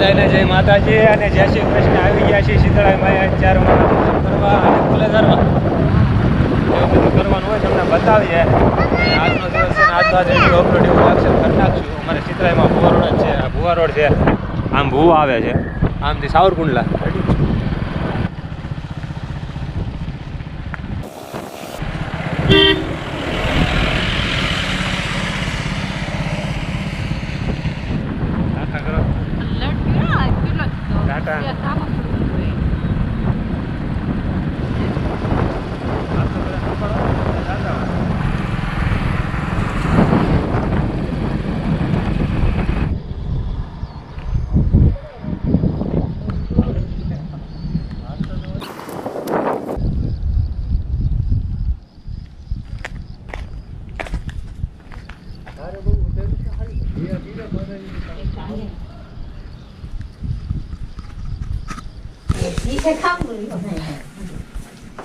બધાને જય માતાજી અને જય શ્રી કૃષ્ણ. આવી ગયા છે શીતળામાં ચારમાં કરવા અને ફુલેધરમાં એવું બધું કરવાનું હોય તમને બતાવીએ. આજનો દિવસ છે આજનો આજ વીડિયો અપલોડ એવું અમારે શીતળાઈમાં ભુવા રોડ જ છે. આ ભુવા રોડ છે. આમ ભૂવા આવે છે. આમથી સાવરકુંડલા. 약간 Yeah. ટાટા.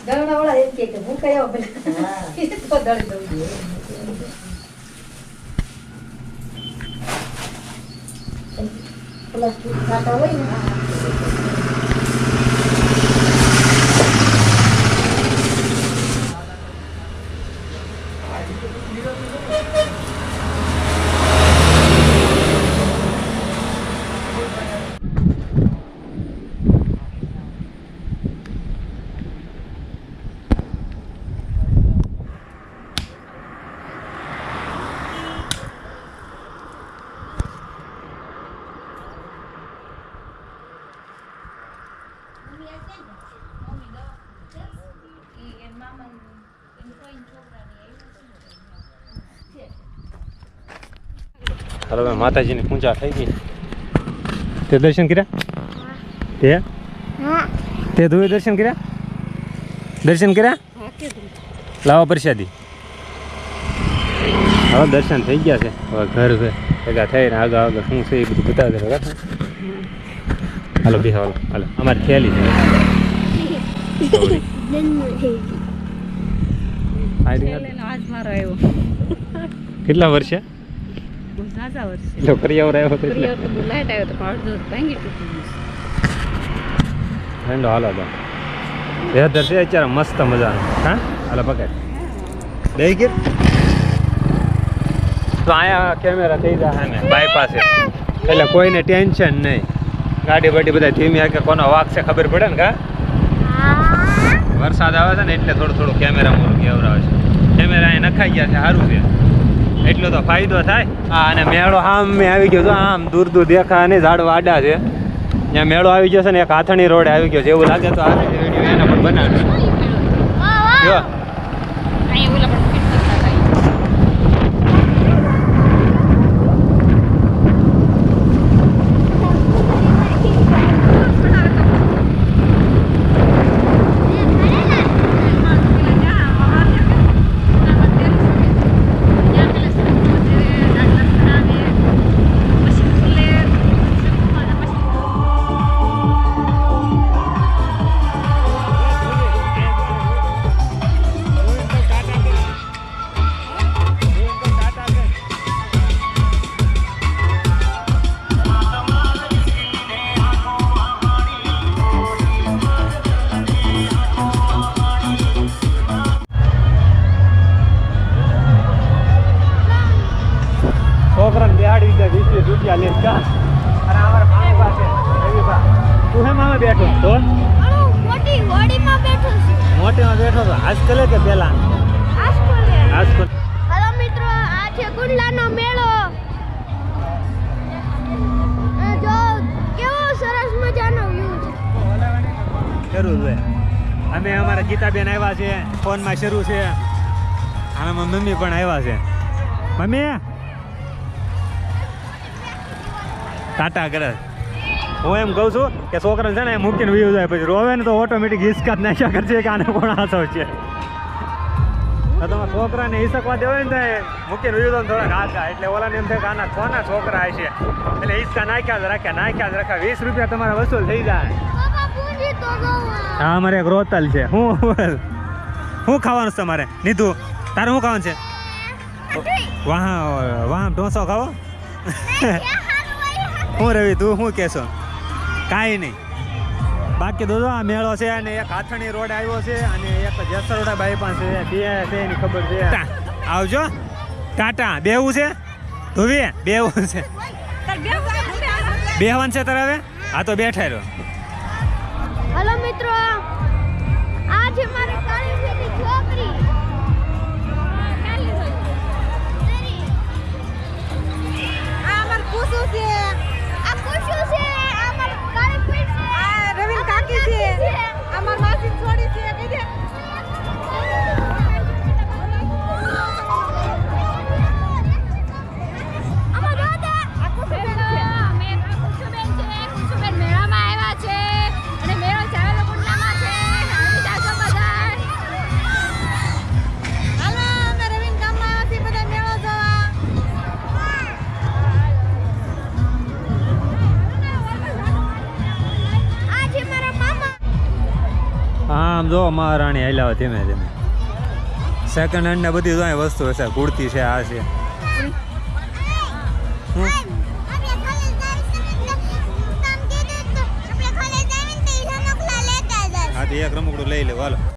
દળણાવાળા એમ કહે કે હું કયો પેલા. તો દળી દઉં પ્લાસ્ટિક ખાતા હોય ને હાલો, હવે માતાજીની પૂજા થઈ ગઈ. તે દર્શન કર્યા? તે? તે તું દર્શન કર્યા? દર્શન કર્યા? લાવા પ્રસાદી. હવે દર્શન થઈ ગયા છે. હવે ઘર ભેગા થઈને આગળ આગળ શું છે એ બધું બતાવી હાલો બે હાલો હાલો અમારી થેલી છે? કેટલા વર્ષે ઠંડો હાલો તો બેહતર છે અત્યારે મસ્ત મજાનો. હા? હાલો પકડ. દઈ ગીર તો અહીંયા કેમેરા થઈ જાય ને. બાયપાસ એટલે કોઈને ટેન્શન નહીં. ગાડી બાડી બધા ધીમી કે કોનો વાક છે ખબર પડે ને કા? વરસાદ આવે છે ને એટલે થોડું થોડું કેમેરા મોરું કેવરાવે છે. કેમેરા અહીં નખાઈ ગયા છે સારું છે. એટલો તો ફાયદો થાય. હા અને મેળો આમ મેં આવી ગયો તો આમ દૂર દૂર દેખા ને ઝાડ વાડા છે. ત્યાં મેળો આવી ગયો છે ને એક હાથણી રોડે આવી ગયો છે એવું લાગે તો આ વીડિયો એના પર બનાવ્યો જો. મોટેમાં બેઠો તો આજકલે કે પેલા? આજકાલ હલો મિત્રો આ છે ગુંડલાનો મેળો. જો કેવો સરસ મજાનો વ્યૂ છે. શરૂ છે. અમે અમારા ગીતાબેન આવ્યા છે ફોનમાં શરૂ છે. અને મમ્મી પણ આવ્યા છે. મમ્મી? ટાટા કરે. હું એમ કહું છું કે છોકરાને છે ને મૂકીને વીવ જાય પછી. રોવે ને તો ઓટોમેટિક હિસકા જ નાખ્યા કરશે કે આને કોણ આસવ છે. તો તમારા છોકરાને હિસકવા દેવાય ને મૂકીને વીવ દો ને થોડાક હાથા એટલે ઓલાને એમ થાય કે આના કોના છોકરા હશે એટલે હિસકા નાખ્યા જ રાખ્યા નાખ્યા જ રાખ્યા. વીસ રૂપિયા તમારા વસૂલ થઈ જાય. હા અમારે એક રોતલ છે. હું શું ખાવાનું છે તમારે? નીધું તારે શું ખાવાનું છે? વાહ વાહ ઢોસો ખાવો? હું રવિ તું શું કહેશો કાંઈ નહીં. બાકી દોસ્તો આ મેળો છે અને એક હાથણી રોડ આવ્યો છે અને એક જસરોડા પણ છે. બે છે એની ખબર છે. આવજો. ટાટા બેવું છે? ધોવી બેવું છે. બેહવાન છે તારે હવે? આ તો બેઠા રહ્યો આમ જો મહારાણી હોય ધીમે ધીમે. સેકન્ડ હેન્ડ ને બધી જો વસ્તુ હશે કુર્તી છે આ છે. હું? એક રમકડું લઈ લે હાલો